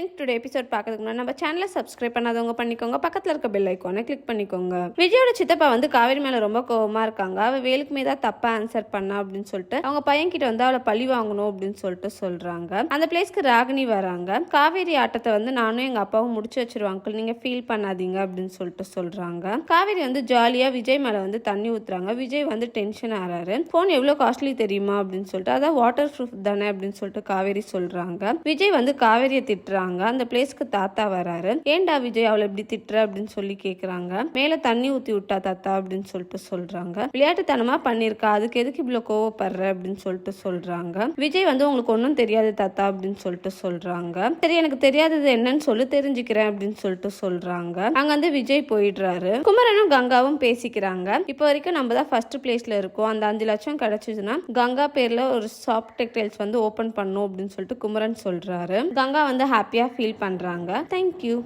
Friends today episode பார்க்கறதுக்கு முன்னாடி நம்ம சேனலை சப்ஸ்கிரைப் பண்ணாதவங்க பண்ணிக்கோங்க. பக்கத்தில் இருக்க பெல் ஐக்கானை கிளிக் பண்ணிக்கோங்க. விஜயோட சித்தப்பா வந்து காவேரி மேலே ரொம்ப கோவமாக இருக்காங்க. அவள் வேலுக்கு மீதா தப்பாக ஆன்சர் பண்ணா அப்படின்னு சொல்லிட்டு அவங்க பையன் கிட்ட வந்து அவளை பழி வாங்கணும் அப்படின்னு சொல்லிட்டு சொல்கிறாங்க அந்த பிளேஸ்க்கு ராகினி வராங்க. காவேரி ஆட்டத்தை வந்து நானும் எங்கள் அப்பாவும் முடிச்சு வச்சிருவாங்க நீங்கள் ஃபீல் பண்ணாதீங்க அப்படின்னு சொல்லிட்டு சொல்கிறாங்க காவேரி வந்து ஜாலியாக விஜய் மேலே வந்து தண்ணி ஊற்றுறாங்க விஜய் வந்து டென்ஷன் ஆறாரு. ஃபோன் எவ்வளோ காஸ்ட்லி தெரியுமா அப்படின்னு சொல்லிட்டு அதான் வாட்டர் ப்ரூஃப் தானே அப்படின்னு சொல்லிட்டு காவேரி சொல்கிறாங்க விஜய் வந்து காவேரியை திட்டுறாங்க. அந்த பிளேஸ்க்கு தாத்தா வராரு. ஏன்டா விஜய் அவளை இப்படி திட்டுற? அப்படின்னு சொல்லி கேக்குறாங்க. மேல தண்ணி ஊத்தி விட்டா தாத்தா? அப்படின்னு சொல்லிட்டு சொல்றாங்க. விளையாட்டுத்தனமா பண்ணிருக்கா அதுக்கு எதுக்கு இவ்வளவு கோவப்படுற? அப்படின்னு சொல்லிட்டு சொல்றாங்க. விஜய் வந்து உங்களுக்கு ஒன்றும் தெரியாது தாத்தா? அப்படின்னு சொல்லிட்டு சொல்றாங்க. சரி எனக்கு தெரியாதது என்னன்னு சொல்லி தெரிஞ்சுக்கிறேன். அப்படின்னு சொல்லிட்டு சொல்றாங்க. அங்க வந்து விஜய் போயிடுறாரு. குமரனும் கங்காவும் பேசிக்கிறாங்க. இப்போ வரைக்கும் நம்ம தான் ஃபர்ஸ்ட் பிளேஸ்ல இருக்கோம். அந்த அஞ்சு லட்சம் கிடைச்சிதுன்னா கங்கா பேர்ல ஒரு ஷாப் டெக்டைல்ஸ் வந்து ஓபன் பண்ணும். அப்படின்னு சொல்லிட்டு குமரன் சொல்றாரு. கங்கா வந்து ஹாப்பியாக ஃபீல் பண்றாங்க தேங்க்யூ.